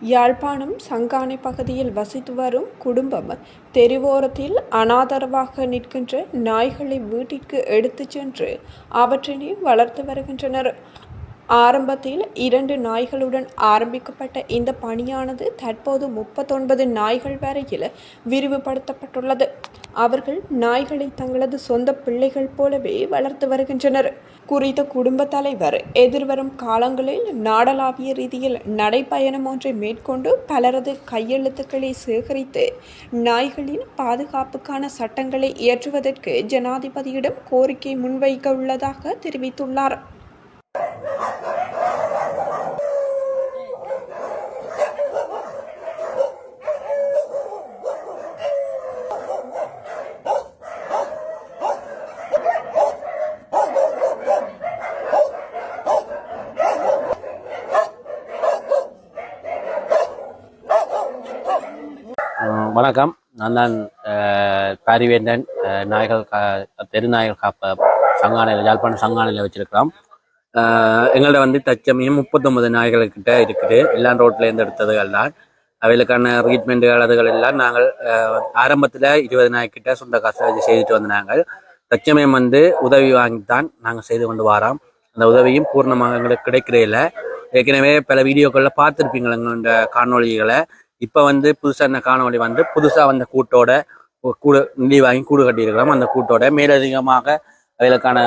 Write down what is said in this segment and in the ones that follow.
யாழ்ப்பாணம் சங்கானை பகுதியில் வசித்து வரும் குடும்பம் தெருவோரத்தில் அனாதரவாக நிற்கின்ற நாய்களை வீட்டிற்கு எடுத்துச் சென்று அவற்றினை வளர்த்து வருகின்றனர். ஆரம்பத்தில் இரண்டு நாய்களுடன் ஆரம்பிக்கப்பட்ட இந்த பணியானது தற்போது முப்பத்தொன்பது நாய்கள் வரையில் விரிவுபடுத்தப்பட்டுள்ளது. அவர்கள் நாய்களை தங்களது சொந்த பிள்ளைகள் போலவே வளர்த்து வருகின்றனர். குறித்த குடும்ப தலைவர் எதிர்வரும் காலங்களில் நாடளாவிய ரீதியில் நடைப்பயணம் ஒன்றை மேற்கொண்டு பலரது கையெழுத்துக்களை சேகரித்து நாய்களின் பாதுகாப்புக்கான சட்டங்களை இயற்றுவதற்கு ஜனாதிபதியிடம் கோரிக்கை முன்வைக்க உள்ளதாக தெரிவித்துள்ளார். வணக்கம். நான் தான் பாரிவேந்தன் நாய்கள் கா தெரு காப்ப சங்கானையில் யாழ்ப்பாணம் சங்கானையில் வச்சிருக்கிறோம். அஹ், வந்து தச்சமயம் முப்பத்தொன்பது நாய்கள்கிட்ட இருக்குது. எல்லாம் ரோட்லேருந்து எடுத்ததுகள் தான். அவைகளுக்கான ட்ரீட்மெண்ட்டுகள் அதுகள் எல்லாம் நாங்கள் ஆரம்பத்தில் இருபது நாய்க்கிட்ட சொந்த காசை வச்சு செய்துட்டு வந்த நாங்கள். தச்சமயம் வந்து உதவி வாங்கி தான் நாங்கள் செய்து கொண்டு வரோம். அந்த உதவியும் பூர்ணமாக எங்களுக்கு கிடைக்கிறதில்ல ஏற்கனவே பல வீடியோக்களில் பார்த்துருப்பீங்க எங்களோட காணொளிகளை? இப்போ வந்து புதுசாக காணொளி வந்து புதுசாக வந்த கூட்டோட கூடு நிதி வாங்கி கூடு கட்டியிருக்கிறோம். அந்த கூட்டோட மேலதிகமாக அவைகளுக்கான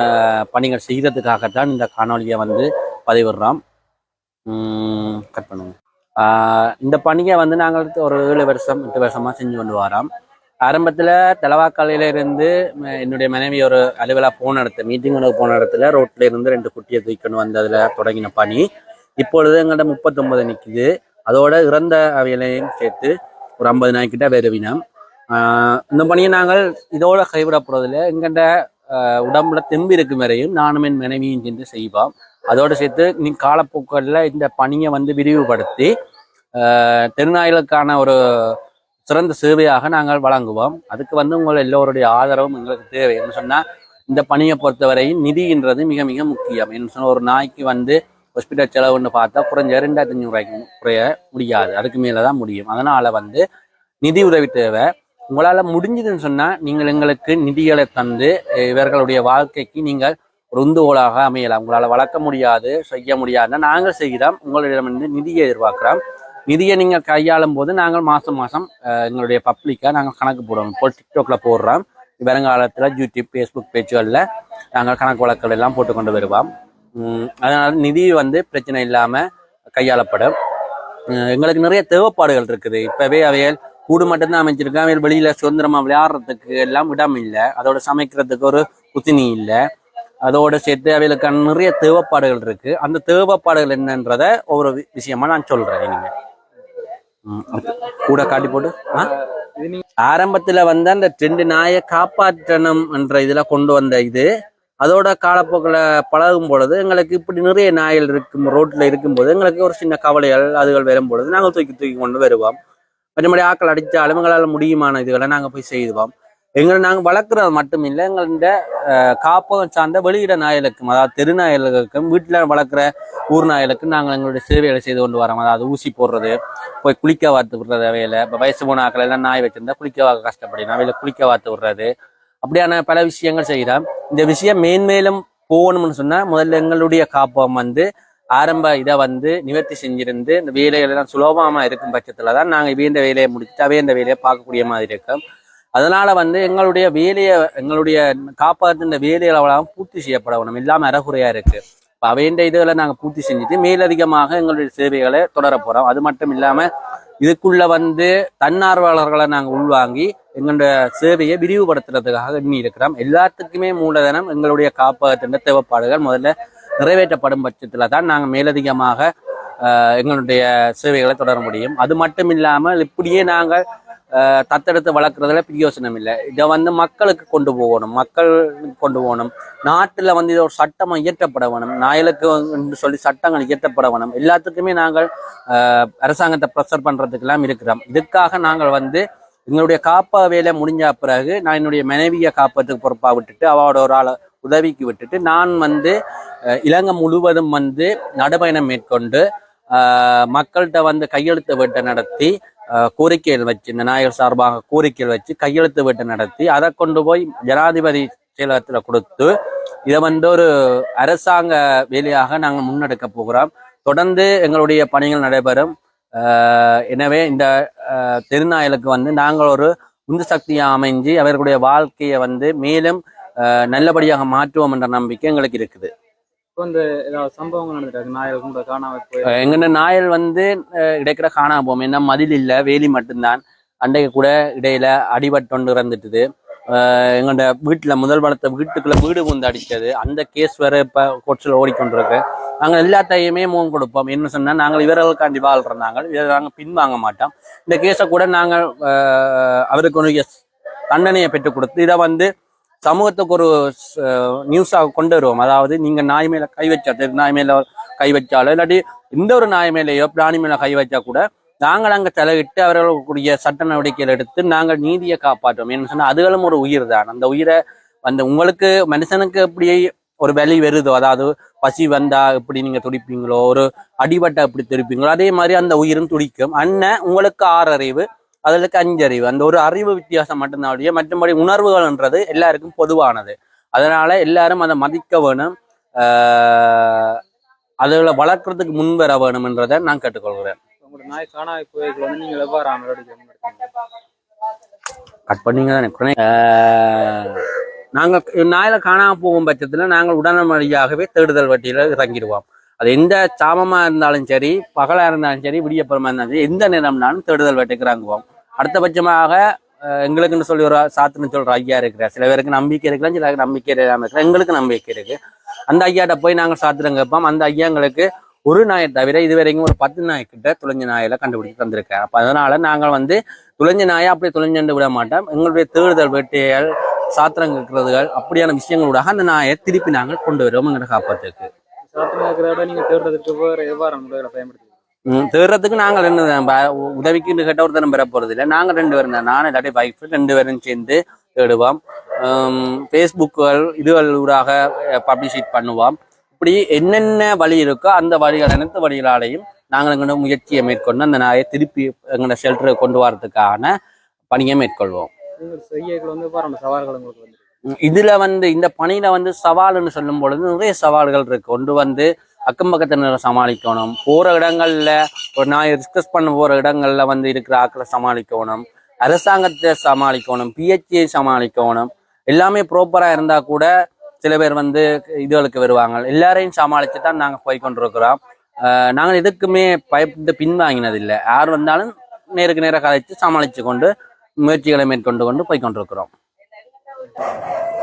பணிகள் செய்கிறதுக்காகத்தான் இந்த காணொளியை வந்து பதிவிடுறோம். கட் பண்ணுங்க. இந்த பணியை வந்து நாங்கள் ஒரு ஏழு வருஷம் எட்டு வருஷமாக செஞ்சு கொண்டு வரோம். ஆரம்பத்தில் தலவாக்காலையில இருந்து என்னுடைய மனைவி ஒரு அலுவலாக போன இடத்துல மீட்டிங் போன இடத்துல ரோட்ல இருந்து ரெண்டு குட்டியை தூக்கணும் வந்ததில் தொடங்கின பணி. இப்பொழுது எங்கள்கிட்ட முப்பத்தொன்பது நிற்குது அதோட இறந்த அவையிலையும் சேர்த்து ஒரு ஐம்பது நாய்க்கிட்ட வருவினோம் ஆஹ் இந்த பணியை நாங்கள் இதோட கைவிட போறதில்ல எங்கள்கிட்ட உடம்புல தெம்பு இருக்கும் வரையும் நானும் என் மனைவியும் சென்று செய்வோம். அதோடு சேர்த்து நீ காலப்போக்கில் இந்த பணியை வந்து விரிவுபடுத்தி ஆஹ் தெருநாய்களுக்கான ஒரு சிறந்த சேவையாக நாங்கள் வழங்குவோம். அதுக்கு வந்து உங்கள் எல்லோருடைய ஆதரவும் எங்களுக்கு தேவை. என்ன சொன்னால் இந்த பணியை பொறுத்தவரையும் நிதின்றது மிக மிக முக்கியம். என்ன சொன்னால் ஒரு நாய்க்கு வந்து ஹாஸ்பிட்டல் செலவுன்னு பார்த்தா குறைஞ்ச ரெண்டாயிரத்தி அஞ்சூறுவாய்க்கு குறைய முடியாது. அதுக்கு மேலே தான் முடியும். அதனால் வந்து நிதி உதவி தேவை. உங்களால் முடிஞ்சதுன்னு சொன்னால் நீங்கள் எங்களுக்கு நிதிகளை தந்து இவர்களுடைய வாழ்க்கைக்கு நீங்கள் ஒரு உந்துகோலாக அமையலாம். உங்களால் வளர்க்க முடியாது செய்ய முடியாதுன்னா நாங்கள் செய்கிறோம். உங்களிடமிருந்து நிதியை எதிர்பார்க்குறோம். நிதியை நீங்கள் கையாளும் போது நாங்கள் மாதம் மாதம் எங்களுடைய பப்ளிக்காக நாங்கள் கணக்கு போடுவோம் இப்போ டிக்டாக்ல போடுறோம். வருங்காலத்தில் யூடியூப் ஃபேஸ்புக் பேஜுகளில் நாங்கள் கணக்கு வழக்குகள் எல்லாம் போட்டு கொண்டு வருவோம். அதனால நிதி வந்து பிரச்சனை இல்லாமல் கையாளப்படும். எங்களுக்கு நிறைய தேவைப்பாடுகள் இருக்குது. இப்போவே அவையல் கூடு மட்டும்தான் அமைச்சிருக்கேன் அவையல் வெளியில் சுதந்திரமாக விளையாடுறதுக்கு எல்லாம் இடம் இல்லை. அதோட சமைக்கிறதுக்கு ஒரு குத்தினி இல்லை. அதோட சேர்த்து அவைகளுக்கான நிறைய தேவைப்பாடுகள் இருக்கு. அந்த தேவைப்பாடுகள் என்னன்றத ஒவ்வொரு விஷயமா நான் சொல்றேன் நீங்க கூட காட்டி போட்டு ஆ? ஆரம்பத்துல வந்து அந்த ரெண்டு நாயை காப்பாற்றணும் என்ற இதுல கொண்டு வந்த இது அதோட காலப்போக்கில் பழகும் பொழுது எங்களுக்கு இப்படி நிறைய நாய்கள் இருக்கும் ரோட்டில் இருக்கும்போது எங்களுக்கு ஒரு சின்ன கவலைகள் அதுகள் வரும் பொழுது நாங்கள் தூக்கி தூக்கி கொண்டு வருவோம். மற்றபடி ஆக்கள் அடித்தாலும் எங்களால் முடியுமான இதுகளை நாங்கள் போய் செய்வோம் எங்களை நாங்கள் வளர்க்குறது மட்டும் இல்லை எங்கள்கிட்ட காப்பகம் சார்ந்த வெளியிட நாயலுக்கும் அதாவது தெரு நாயலுக்கும் வீட்டில் வளர்க்குற ஊர் நாயலுக்கும் நாங்கள் எங்களுடைய சேவைகளை செய்து கொண்டு வரோம். அதாவது ஊசி போடுறது போய் குளிக்க வார்த்து விடுறது வேலை இப்போ வயசு போன ஆக்கள் எல்லாம் நாய் வச்சிருந்தா குளிக்க வாக்க கஷ்டப்படினா வேலை குளிக்க வாத்து விடுறது அப்படியான பல விஷயங்கள் செய்கிறோம் இந்த விஷயம் மேன்மேலும் போகணும்னு சொன்னா முதல்ல எங்களுடைய காப்பகம் வந்து ஆரம்ப இதை வந்து நிவர்த்தி செஞ்சிருந்து இந்த வேலைகள் எல்லாம் சுலபமா இருக்கும் பட்சத்துலதான் தான் நாங்கள் இவைய வேலையை முடிச்சுட்டு அவைய இந்த வேலையை பார்க்கக்கூடிய மாதிரி இருக்கும். அதனால வந்து எங்களுடைய வேலையை எங்களுடைய காப்பாற்றின வேலைகளெல்லாம் பூர்த்தி செய்யப்படணும். இல்லாம அறகுறையா இருக்கு. இப்போ அவைய இதுகளை நாங்கள் பூர்த்தி செஞ்சுட்டு மேலதிகமாக எங்களுடைய சேவைகளை தொடர போறோம். அது மட்டும் இல்லாம இதுக்குள்ள வந்து தன்னார்வலர்களை நாங்கள் உள்வாங்கி எங்களுடைய சேவையை விரிவுபடுத்துறதுக்காக எண்ணி இருக்கிறோம். எல்லாத்துக்குமே மூலதனம் எங்களுடைய காப்பகத்தின் தேவைப்பாடுகள் முதல்ல நிறைவேற்றப்படும் பட்சத்தில் தான் நாங்கள் மேலதிகமாக ஆஹ், எங்களுடைய சேவைகளை தொடர முடியும். அது மட்டும் இல்லாமல் இப்படியே நாங்கள் தத்தெடுத்து வளர்க்குறதுல பிரயோசனம் இல்லை. இதை வந்து மக்களுக்கு கொண்டு போகணும். மக்கள் கொண்டு போகணும். நாட்டில் வந்து இது ஒரு சட்டம் இயற்றப்பட வேணும். நாயலுக்கு என்று சொல்லி சட்டங்கள் இயற்றப்பட வேணும். எல்லாத்துக்குமே நாங்கள் ஆஹ், அரசாங்கத்தை ப்ரெஷர் பண்ணுறதுக்கெல்லாம் இருக்கிறோம். இதுக்காக நாங்கள் வந்து எங்களுடைய காப்பா வேலை முடிஞ்ச பிறகு நான் என்னுடைய மனைவியை காப்பதுக்கு பொறுப்பாக விட்டுட்டு அவளோட ஒரு ஆளை உதவிக்கு விட்டுட்டு நான் வந்து இலங்கை முழுவதும் வந்து நடைபயணம் மேற்கொண்டு மக்கள்கிட்ட வந்து கையெழுத்து வேட்டை நடத்தி ஆஹ் கோரிக்கைகள் வச்சு இந்த நாயகர் சார்பாக கோரிக்கைகள் வச்சு கையெழுத்து வேட்டை நடத்தி அதை கொண்டு போய் ஜனாதிபதி செயலகத்தில் கொடுத்து இதை வந்து ஒரு அரசாங்க வேலையாக நாங்கள் முன்னெடுக்க போகிறோம். தொடர்ந்து எங்களுடைய பணிகள் நடைபெறும். ஆஹ் எனவே இந்த ஆஹ் வந்து நாங்கள் ஒரு உந்து சக்தியாக அமைஞ்சு அவர்களுடைய வாழ்க்கையை வந்து மேலும் நல்லபடியாக மாற்றுவோம் என்ற நம்பிக்கை எங்களுக்கு இருக்குது. வந்து ஏதாவது சம்பவங்கள் நடந்துட்டு நாயல் கூட காணாம நாயல் வந்து கிடைக்கிற காணாம போகும். ஏன்னா மதில் இல்ல வேலி மட்டும்தான். அண்டைக்கு கூட இடையில அடிபட்டொண்டு இறந்துட்டுது. எங்கள்ட வீட்டில் வீட்டுல முதல் வளர்த்த வீட்டுக்குள்ள வீடு வந்து அடித்தது அந்த கேஸ் வேற இப்போ கோர்ட்ஸில் ஓடிக்கொண்டிருக்கு. நாங்கள் எல்லாத்தையுமே முகம் கொடுப்போம். என்ன சொன்னால் நாங்கள் இவர்களுக்காண்டி வாழ்கிறோம் நாங்கள் இதை நாங்கள் பின்வாங்க மாட்டோம். இந்த கேஸை கூட நாங்கள் அவருக்கு தண்டனையை பெற்றுக் கொடுத்து இதை வந்து சமூகத்துக்கு ஒரு நியூஸாக கொண்டு வருவோம். அதாவது நீங்கள் நாய் மேலே கை வச்சா தெரு நாய் மேலே கை வச்சாலோ இல்லாட்டி எந்த ஒரு நாய் மேலேயோ பிராணி மேலே கை வச்சா கூட நாங்கள் அங்கே தலையிட்டு அவர்களுக்குரிய சட்ட நடவடிக்கைகள் எடுத்து நாங்கள் நீதியை காப்பாற்றுவோம். என்ன சொன்னால் அதுகளும் ஒரு உயிர் தான். அந்த உயிரை வந்து உங்களுக்கு மனுஷனுக்கு எப்படி ஒரு வலி வருதோ அதாவது பசி வந்தா எப்படி நீங்கள் துடிப்பீங்களோ ஒரு அடிபட்டா எப்படி துடிப்பீங்களோ அதே மாதிரி அந்த உயிரும் துடிக்கும். அண்ணன் உங்களுக்கு ஆறறிவு அதுக்கு அஞ்சறிவு. அந்த ஒரு அறிவு வித்தியாசம் மட்டும்தான் ஒழிய மற்றபடி உணர்வுகள்ன்றது எல்லாருக்கும் பொதுவானது. அதனால எல்லாரும் அதை மதிக்க வேணும். ஆஹ் அதுகளை வளர்க்கறதுக்கு முன் வர வேணும்ன்றதை நான் கேட்டுக்கொள்கிறேன்? கட் பண்ணீங்க தானே? நாங்கள் நாயில காணாம போகும் பட்சத்தில் நாங்கள் உடனடியாகவே தேடுதல் வட்டியில இறங்கிடுவோம். அது எந்த சாமமா இருந்தாலும் சரி பகலாக இருந்தாலும் சரி விடியப்புறமா இருந்தாலும் சரி எந்த நேரம்னாலும் தேடுதல் வேட்டைக்கு இறங்குவோம் அடுத்தபட்சமாக எங்களுக்குன்னு சொல்லி ஒரு சாத்துன்னு சொல்ற ஐயா இருக்கிறார். சில பேருக்கு நம்பிக்கை இருக்கலாம் சில பேருக்கு நம்பிக்கை இல்லாமல் இருக்கிற எங்களுக்கு நம்பிக்கை இருக்கு. அந்த ஐயாட்ட போய் நாங்கள் சாத்திரம் கேட்போம். அந்த ஐயா எங்களுக்கு ஒரு நாயை தவிர இது வரைக்கும் ஒரு பத்து நாய்க்கிட்ட துளைஞ்ச நாயில கண்டுபிடிச்சு தந்திருக்கேன் அப்போ அதனால நாங்கள் வந்து துளைஞ்ச நாயை அப்படியே துளைஞ்சண்டு விட மாட்டோம். எங்களுடைய தேடுதல் வேட்டைகள் சாத்திரம் கேட்கறதுகள் அப்படியான விஷயங்களோட அந்த நாயை திருப்பி நாங்கள் கொண்டு வருவோம் எங்களை காப்பாற்றுக்கு சாத்திரம் விட தேடுறதுக்கு வேற எவ்வாறு முறைகளை பயன்படுத்தி ம், தேடுறதுக்கு நாங்கள். ப- உதவிக்கு கேட்ட ஒருத்தரம் பெற போறது இல்லை நாங்கள் ரெண்டு பேரும் தான். நான் இல்லாட்டி வைஃப் ரெண்டு பேரும் சேர்ந்து தேடுவோம். ஃபேஸ்புக்குகள் இதுகள் ஊடாக பப்ளிஷிட் பண்ணுவோம். இப்படி என்னென்ன வழி இருக்கோ அந்த வழிகள் அனைத்து வழிகளாலையும் நாங்கள் எங்களோட முயற்சியை மேற்கொண்டு அந்த நாயை திருப்பி எங்களோட ஷெல்டருக்கு கொண்டு வரதுக்கான பணியை மேற்கொள்வோம். சவால்கள் உங்களுக்கு இதுல வந்து இந்த பணியில வந்து சவால்னு சொல்லும் பொழுது நிறைய சவால்கள் இருக்கு. ஒன்று வந்து அக்கம் பக்கத்தினரை சமாளிக்கணும். போற இடங்கள்ல ஒரு நான் டிஸ்கஸ் பண்ண போற இடங்கள்ல வந்து இருக்கிற ஆக்களை சமாளிக்கணும். அரசாங்கத்தை சமாளிக்கணும். பிஹெச்சியை சமாளிக்கணும். எல்லாமே ப்ராப்பரா இருந்தா கூட சில பேர் வந்து இதுகளுக்கு வருவாங்க. எல்லாரையும் சமாளிச்சு தான் நாங்கள் போய் கொண்டிருக்கிறோம். நாங்கள் எதுக்குமே பயப்பட்டு பின்வாங்கினது இல்லை யார் வந்தாலும் நேருக்கு நேராக கதைச்சு சமாளித்து கொண்டு முயற்சிகளை மேற்கொண்டு கொண்டு போய் கொண்டிருக்கிறோம். Amém.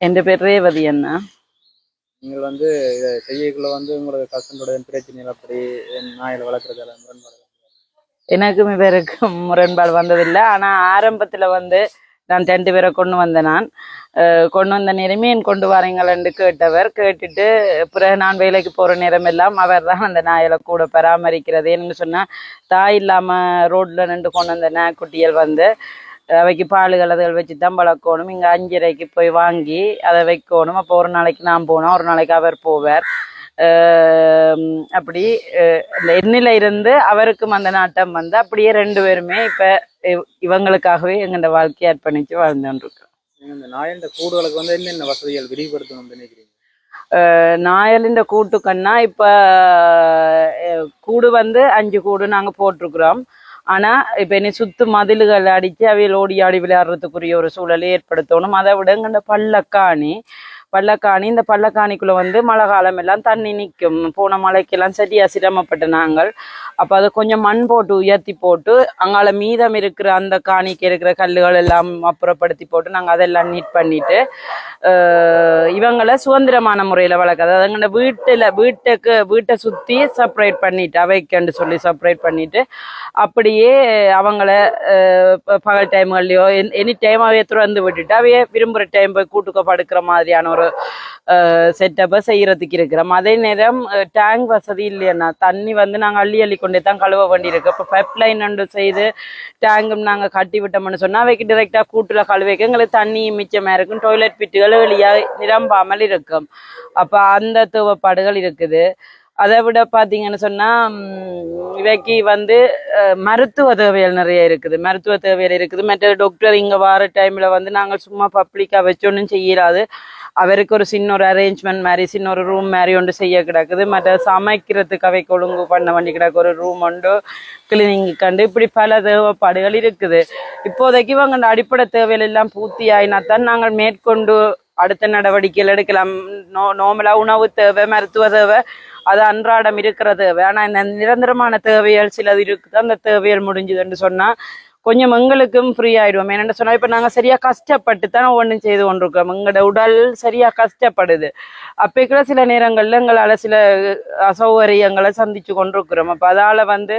என் பேர் ரேவதி அண்ணா. நீங்கள் வந்து இதை செய்யக்குள்ள வந்து உங்களோட கஷ்டங்களோட பிரச்சனைகள் அப்படி நாயில் வளர்க்குறதால முரண்பாடு எனக்கும் இவருக்கும் முரண்பாடு வந்ததில்லை. ஆனால் ஆரம்பத்தில் வந்து நான் ரெண்டு பேரை கொண்டு வந்த நான். கொண்டு வந்த நேரமே என் கொண்டு வரீங்களேன்னு கேட்டவர். கேட்டுட்டு பிறகு நான் வேலைக்கு போகிற நேரம் எல்லாம் அவர் தான் அந்த நாயில கூட பராமரிக்கிறது. என்னன்னு சொன்னால் தாய் இல்லாமல் ரோட்டில் நின்று கொண்டு வந்த நாய்க்குட்டியல் வந்து அவைக்கு பாலுகள் அதுகள் வச்சு தான் வளர்க்கணும் இங்கே அஞ்சரைக்கு போய் வாங்கி அதை வைக்கணும். அப்போ ஒரு நாளைக்கு நான் போனோம் ஒரு நாளைக்கு அவர் போவார். அப்படி இந்த எண்ணில இருந்து அவருக்கும் அந்த நாட்டம் வந்து அப்படியே ரெண்டு பேருமே இப்போ இவங்களுக்காகவே எங்களோட வாழ்க்கையை அர்ப்பணித்து வாழ்ந்துருக்கோம் இந்த நாயண்ட கூடுகளுக்கு வந்து என்னென்ன வசதிகள் விரிவுபடுத்தணும்னு நினைக்கிறீங்க? நாயலின் கூட்டுக்கன்னா இப்போ கூடு வந்து அஞ்சு கூடு நாங்கள் போட்டிருக்கிறோம். ஆனால் இப்போ என்னை சுத்து மதில்கள் அடித்து அவையில் ஓடி ஆடி விளையாடுறதுக்குரிய ஒரு சூழலை ஏற்படுத்தணும். அதை விட இந்த பள்ளக்காணி பள்ளக்காணி இந்த பள்ளக்காணிக்குள்ளே வந்து மழை காலம் எல்லாம் தண்ணி நிற்கும். போன மழைக்கெல்லாம் சரியாக சிரமப்பட்ட நாங்கள் அப்போ அதை கொஞ்சம் மண் போட்டு உயர்த்தி போட்டு அங்கால மீதம் இருக்கிற அந்த காணிக்கு இருக்கிற கல்லுகள் எல்லாம் அப்புறப்படுத்தி போட்டு நாங்கள் அதெல்லாம் நீட் பண்ணிட்டு இவங்களை சுதந்திரமான முறையில் வளர்க்குறது அதுங்கள வீட்டில் வீட்டுக்கு வீட்டை சுற்றி செப்பரேட் பண்ணிட்டு அவைக்கண்டு சொல்லி செப்பரேட் பண்ணிட்டு அப்படியே அவங்கள பகல் டைம்கள்லையோ எனி டைம் அவைய திறந்து விட்டுட்டு அவைய விரும்புகிற டைம் போய் கூட்டுக்க படுக்கிற மாதிரியான ஒரு செட்டப்பை செய்கிறதுக்கு இருக்கிறோம். அதே நேரம் டேங்க் வசதி இல்லைன்னா தண்ணி வந்து நாங்கள் அள்ளி அள்ளி கொண்டே தான் கழுவ வேண்டியிருக்கு. இப்போ பைப் லைன் ஒன்று செய்து டேங்கும் நாங்கள் கட்டி விட்டோம்னு சொன்னால் அவைக்கு டிரெக்டாக கூட்டில் கழுவைக்கு எங்களுக்கு தண்ணி மிச்சமாக இருக்கும். டாய்லெட் பிட்டுகள் வெளியாக நிரம்பாமல் இருக்கும். அப்போ அந்த தேவைப்பாடுகள் இருக்குது. அதை விட பார்த்தீங்கன்னு சொன்னால் இவைக்கு வந்து மருத்துவ தேவைகள் நிறைய இருக்குது. மருத்துவ தேவைகள் இருக்குது. மற்ற டாக்டர் இங்கே வர டைமில் வந்து நாங்கள் சும்மா பப்ளிக்காக வச்சோன்னு செய்யலாது அவருக்கு ஒரு சின்ன ஒரு அரேஞ்ச்மெண்ட் மாதிரி சின்ன ஒரு ரூம் மாதிரி ஒன்று செய்ய கிடக்குது. மற்ற சமைக்கிறதுக்கு அவைக்கு ஒழுங்கு பண்ண வேண்டி கிடக்கு. ஒரு ரூம் உண்டு கிளீனிங் கண்டு இப்படி பல தேவைப்பாடுகள் இருக்குது. இப்போதைக்கு இவங்க அடிப்படை தேவைகள் எல்லாம் பூர்த்தி ஆயினாத்தான் நாங்கள் மேற்கொண்டு அடுத்த நடவடிக்கைகள் எடுக்கலாம். நோ நோமலாக உணவு தேவை மருத்துவ தேவை அது அன்றாடம் இருக்கிற தேவை. ஆனால் இந்த நிரந்தரமான தேவைகள் சிலது இருக்குது? அந்த தேவைகள் முடிஞ்சதுன்னு சொன்னால் கொஞ்சம் எங்களுக்கும் ஃப்ரீ ஆயிடுவோம். என்னென்னு சொன்னால் இப்போ நாங்கள் சரியாக கஷ்டப்பட்டு தான் ஒவ்வொன்றும் செய்து கொண்டிருக்கோம் எங்களோட உடல் சரியாக கஷ்டப்படுது. அப்போ சில நேரங்களில் எங்களால் சில அசௌகரியங்களை சந்திச்சு கொண்டிருக்கிறோம். அப்போ அதால் வந்து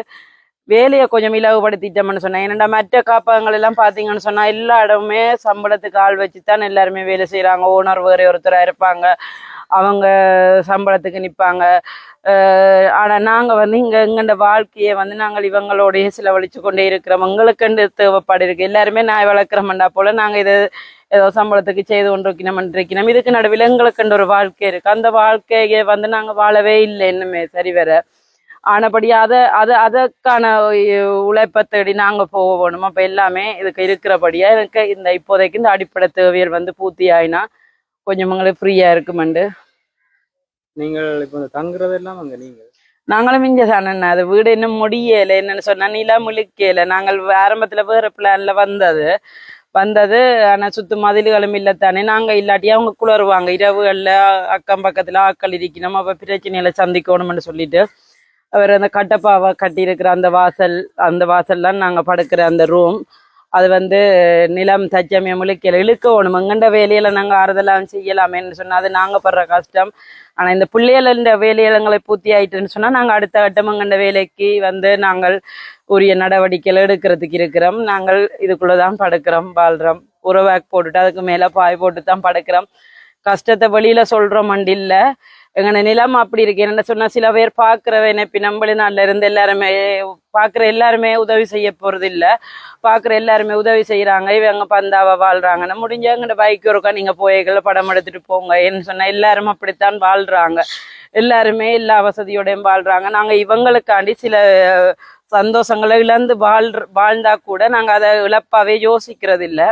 வேலையை கொஞ்சம் இலவுபடுத்திட்டோம்னு சொன்னேன். என்னடா மற்ற காப்பகங்கள் எல்லாம் பார்த்தீங்கன்னு சொன்னால் எல்லா இடமுமே சம்பளத்துக்கு ஆள் வச்சு தான் எல்லாருமே வேலை செய்கிறாங்க ஓனர் வேறு ஒருத்தராக இருப்பாங்க. அவங்க சம்பளத்துக்கு நிற்பாங்க ஆனால் நாங்கள் வந்து இங்கே எங்கண்ட வாழ்க்கையை வந்து நாங்கள் இவங்களோடைய செலவழித்து கொண்டே இருக்கிறோம். எங்களுக்குண்டு தேவைப்பாடு இருக்குது எல்லாருமே நாய் வளர்க்குறோம்டா போல் நாங்கள் இதை ஏதோ சம்பளத்துக்கு செய்து கொண்டிருக்கணும் இருக்கணும் இதுக்கு நடுவில் எங்களுக்குண்டு ஒரு வாழ்க்கை இருக்குது அந்த வாழ்க்கையை வந்து நாங்கள் வாழவே இல்லை இன்னுமே சரி வர ஆனபடி அதை அதை அதற்கான உழைப்பை தேடி நாங்கள் போக அப்போ எல்லாமே இதுக்கு இருக்கிறபடியாக எனக்கு இந்த இப்போதைக்கு இந்த அடிப்படை தேவைகள் வந்து பூர்த்தி ஆயினா கொஞ்சம் எங்களுக்கு ஃப்ரீயாக இருக்குமெண்டு. நீங்கள் இப்போ இந்த தங்குறதெல்லாம் அங்க நீங்க நாங்களும் இங்கே தானே அது வீடு இன்னும் முடியலை. என்னன்னு சொன்னா நிலா முழிக்கல. நாங்கள் ஆரம்பத்தில் வேறு பிளான்ல வந்தது. வந்தது. ஆனால் சுத்து மதில்களும் இல்லைத்தானே. நாங்கள் இல்லாட்டி அவங்க குளருவாங்க இரவுகளில் அக்கம் பக்கத்தில் ஆக்கள் இருக்கணும். அப்போ பிரச்சனைகளை சந்திக்கணும்னு சொல்லிட்டு அவர் அந்த கட்டப்பாவை கட்டியிருக்கிற அந்த வாசல் அந்த வாசல்லாம் நாங்கள் படுக்கிற அந்த ரூம் அது வந்து நிலம் தச்சமயம் முழுக்கல இழுக்கணும் எங்கண்ட வேலையில நாங்கள் ஆறுதலாம் செய்யலாமேன்னு சொன்னால் அது நாங்கள் படுற கஷ்டம். ஆனால் இந்த பிள்ளைகள வேலையிலங்களை பூர்த்தி ஆயிட்டுன்னு சொன்னால் நாங்கள் அடுத்த கட்டம் எங்கண்ட வேலைக்கு வந்து நாங்கள் உரிய நடவடிக்கைகள் எடுக்கிறதுக்கு இருக்கிறோம். நாங்கள் இதுக்குள்ளே தான் படுக்கிறோம் வாழ்கிறோம் உறவாக் போட்டுட்டு அதுக்கு மேலே பாய் போட்டு தான் படுக்கிறோம். கஷ்டத்தை வெளியில சொல்கிறோம் மண்டில்ல. எங்கட நிலம் அப்படி இருக்கு. என்ன சொன்னா சில பேர் பார்க்குறவ நினைப்பி நாளில் இருந்து எல்லாருமே பார்க்குற எல்லாருமே உதவி செய்ய போறது இல்ல பார்க்குற எல்லாருமே உதவி செய்யறாங்க இவங்க பந்தாவா வாழ்றாங்கன்னா முடிஞ்ச எங்கட பைக் இருக்கா நீங்க போய்களை படம் எடுத்துட்டு போங்க என்ன சொன்னா எல்லாரும் அப்படித்தான் வாழ்றாங்க. எல்லாருமே எல்லா வசதியோடையும் வாழ்றாங்க. நாங்க இவங்களுக்காண்டி சில சந்தோஷங்களை இழந்து வாழ் வாழ்ந்தா கூட நாங்க அதை இழப்பாவே யோசிக்கிறது இல்லை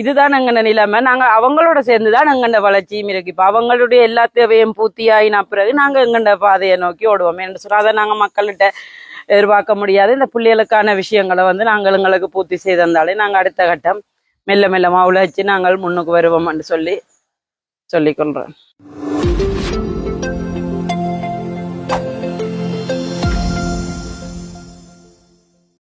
இதுதான் எங்கன நிலைமை. நாங்கள் அவங்களோட சேர்ந்து தான் எங்கண்ட வளர்ச்சியும் இருக்கு. இப்போ அவங்களுடைய எல்லா தேவையும் பூர்த்தி ஆயின பிறகு நாங்கள் எங்கண்ட பாதையை நோக்கி ஓடுவோம். என்று சொன்னால் அதை நாங்கள் மக்கள்கிட்ட எதிர்பார்க்க முடியாது. இந்த பிள்ளைகளுக்கான விஷயங்களை வந்து நாங்கள் எங்களுக்கு பூர்த்தி செய்திருந்தாலே நாங்கள் அடுத்த கட்டம் மெல்ல மெல்லமாக உழைச்சு நாங்கள் முன்னுக்கு வருவோம் என்று சொல்லி சொல்லிக்கொள்கிறோம்